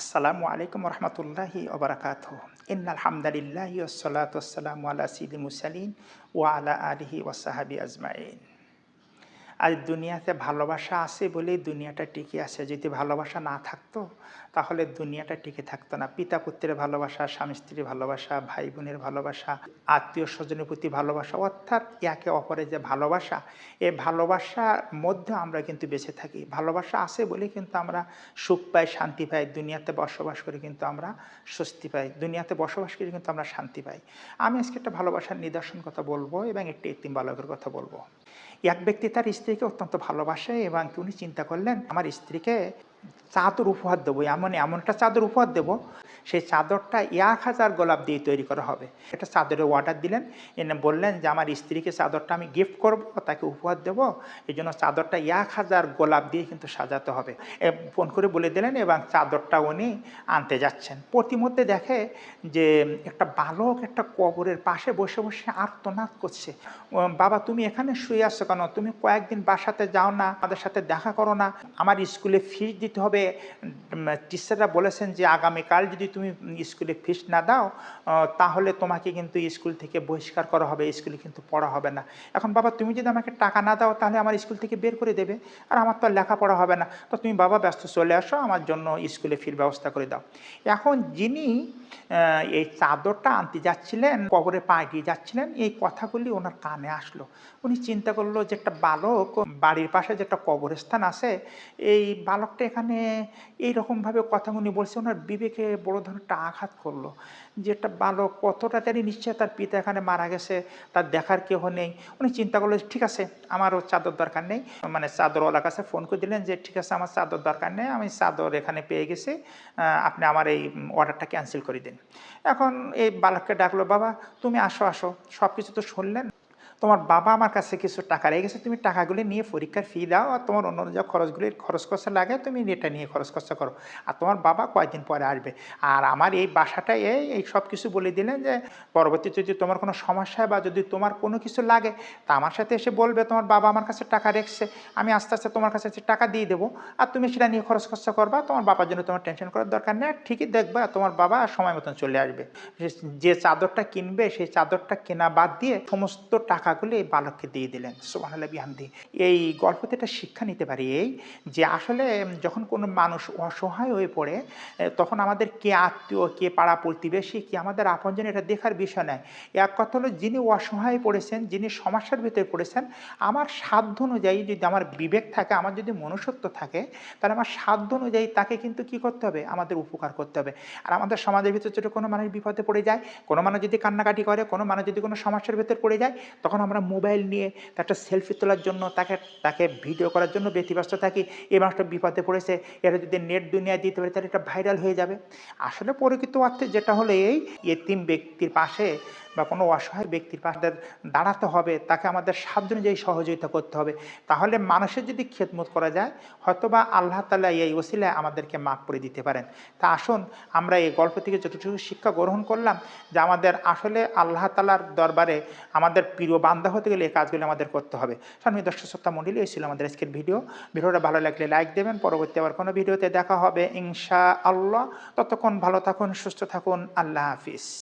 السلام عليكم ورحمة الله وبركاته. إن الحمد لله والصلاة والسلام على سيد المرسلين وعلى آله وصحبه أجمعين. আজ দুনিয়াতে ভালোবাসা আছে বলেই দুনিয়াটা টিকে আছে। যদি ভালোবাসা না থাকতো, তাহলে দুনিয়াটা টিকে থাকতো না। পিতা পুত্রের ভালোবাসা, স্বামী স্ত্রীর ভালোবাসা, ভাই বোনের ভালোবাসা, আত্মীয় স্বজনের প্রতি ভালোবাসা, অর্থাৎ একে অপরের যে ভালোবাসা এই ভালোবাসার মধ্যে আমরা কিন্তু বেঁচে থাকি। ভালোবাসা আছে বলে কিন্তু আমরা সুখ পাই, শান্তি পাই। দুনিয়াতে বসবাস করে কিন্তু আমরা স্বস্তি পাই। দুনিয়াতে বসবাস করে কিন্তু আমরা শান্তি পাই। আমি আজকে একটা ভালোবাসার নিদর্শন কথা বলব এবং একটি এতিম বালকের কথা বলব। এক ব্যক্তি তার স্ত্রীকে অত্যন্ত ভালোবাসে এবং উনি চিন্তা করলেন আমার স্ত্রীকে চাদর উপহার দেবো, এমন এমন একটা চাদর উপহার দেবো সেই চাদরটা এক হাজার গোলাপ দিয়ে তৈরি করা হবে। একটা চাদরের অর্ডার দিলেন, এনে বললেন যে আমার স্ত্রীকে চাদরটা আমি গিফট করব, তাকে উপহার দেব, এই জন্য চাদরটা এক হাজার গোলাপ দিয়ে কিন্তু সাজাতে হবে। ফোন করে বলে দিলেন, এবং চাদরটা উনি আনতে যাচ্ছেন। প্রতিমধ্যে দেখে যে একটা বালক একটা কবরের পাশে বসে বসে আর্তনাদ করছে। বাবা, তুমি এখানে শুয়ে আসছো কেন? তুমি কয়েকদিন বাসাতে যাও না, আমাদের সাথে দেখা করো না। আমার স্কুলে ফিস দিতে হবে। টিচাররা বলেছেন যে, আগামীকাল যদি তুমি স্কুলে ফিস না দাও তাহলে তোমাকে কিন্তু স্কুল থেকে বহিষ্কার করা হবে, স্কুলে কিন্তু পড়া হবে না। এখন, বাবা, তুমি যদি আমাকে টাকা না দাও, তাহলে আমার স্কুল থেকে বের করে দেবে, আর আমার তো আর লেখাপড়া হবে না। তো তুমি, বাবা, ব্যস্ত চলে আসো, আমার জন্য স্কুলে ফির ব্যবস্থা করে দাও। এখন যিনি এই চাদরটা আনতে যাচ্ছিলেন, কবরে পা দিয়ে যাচ্ছিলেন, এই কথাগুলি ওনার কানে আসলো। উনি চিন্তা করল যে, একটা বালক বাড়ির পাশে যে একটা কবরস্থান আছে, এই বালকটা এখানে এইরকমভাবে কথা উনি বলছে, ওনার বিবেকে বড় ধরনের একটা আঘাত করল। যে একটা বালক কতটা তারই নিশ্চয় তার পিতা এখানে মারা গেছে, তার দেখার কেউ নেই। উনি চিন্তা করল ঠিক আছে, আমারও চাদর দরকার নেই। মানে চাদরওয়ালার কাছে ফোন করে দিলেন যে, ঠিক আছে, আমার চাদর দরকার নেই, আমি চাদর এখানে পেয়ে গেছি আপনি আমার এই অর্ডারটা ক্যান্সেল করে দিন। এখন এই বালককে ডাকলো, বাবা, তুমি আসো আসো সব কিছু তো শুনলেন। তোমার বাবা আমার কাছে কিছু টাকা রেখে গেছে তুমি টাকাগুলি নিয়ে পরীক্ষার ফি দাও আর তোমার অন্য যা খরচগুলির খরচ খরচা লাগে, তুমি এটা নিয়ে খরচ খরচা করো। আর তোমার বাবা কয়েকদিন পরে আসবে? আর আমার এই বাসাটা এই এই সব কিছু বলে দিলেন যে, পরবর্তীতে যদি তোমার কোনো সমস্যা বা যদি তোমার কোনো কিছু লাগে, তা আমার সাথে এসে বলবে, তোমার বাবা আমার কাছে টাকা রেখেছে, আমি আস্তে আস্তে তোমার কাছে টাকা দিয়ে দেবো। আর তুমি সেটা নিয়ে খরচ খরচা করবা, তোমার বাবার জন্য তোমার টেনশন করার দরকার নেই ঠিকই দেখবা তোমার বাবা সময় মতন চলে আসবে। যে চাদরটা কিনবে, সেই চাদরটা কেনা বাদ দিয়ে সমস্ত টাকা টাকাগুলো এই বালককে দিয়ে দিলেন। সোহানাল্লাহ বিহামদি। এই গল্পতে একটা শিক্ষা নিতে পারি এই যে আসলে যখন কোনো মানুষ অসহায় হয়ে পড়ে তখন আমাদের কে আত্মীয়, কে পাড়া প্রতিবেশী, কি আমাদের আপনজন, এটা দেখার বিষয় নয়। এক কথা হলো, যিনি অসহায় পড়েছেন, যিনি সমস্যার ভিতরে পড়েছেন, আমার সাধ্য অনুযায়ী যদি আমার বিবেক থাকে, আমার যদি মনুষ্যত্ব থাকে, তাহলে আমার সাধ্য অনুযায়ী তাকে কিন্তু কি করতে হবে? আমাদের উপকার করতে হবে। আর আমাদের সমাজের ভিতরে যদি কোনো মানুষ বিপদে পড়ে যায়, কোনো মানুষ যদি কান্নাকাটি করে, কোনো মানুষ যদি কোনো সমস্যার ভিতরে পড়ে যায়, তখন আমরা মোবাইল নিয়ে একটা সেলফি তোলার জন্য, তাকে তাকে ভিডিও করার জন্য ব্যতিব্যস্ত থাকি এই মানুষটা বিপদে পড়েছে এটা যদি নেট দুনিয়ায় দিতে পারে, তাহলে এটা ভাইরাল হয়ে যাবে। আসলে পরিচিত অর্থে যেটা হলো এই, এতিম ব্যক্তির পাশে বা কোনো অসহায় ব্যক্তির পাশে দাঁড়াতে হবে, তাকে আমাদের সাধ্য অনুযায়ী সহযোগিতা করতে হবে। তাহলে মানুষের যদি খেদমত করা যায়, হয়তোবা আল্লাহ তালা এই ওসিলায় আমাদেরকে মাফ করে দিতে পারেন। তা আসুন, আমরা এই গল্প থেকে যতটুকু শিক্ষা গ্রহণ করলাম যে আমাদের আসলে আল্লাহ তালার দরবারে আমাদের প্রিয় বান্ধা হতে গেলে এই কাজগুলো আমাদের করতে হবে। স্বামী দর্শক সত্তা মন্ডলী, এই ছিল আমাদের আজকের ভিডিও। ভিডিওটা ভালো লাগলে লাইক দেবেন। পরবর্তী আবার কোনো ভিডিওতে দেখা হবে। ইনশা আল্লাহ ততক্ষণ ভালো থাকুন, সুস্থ থাকুন। আল্লাহ হাফিজ।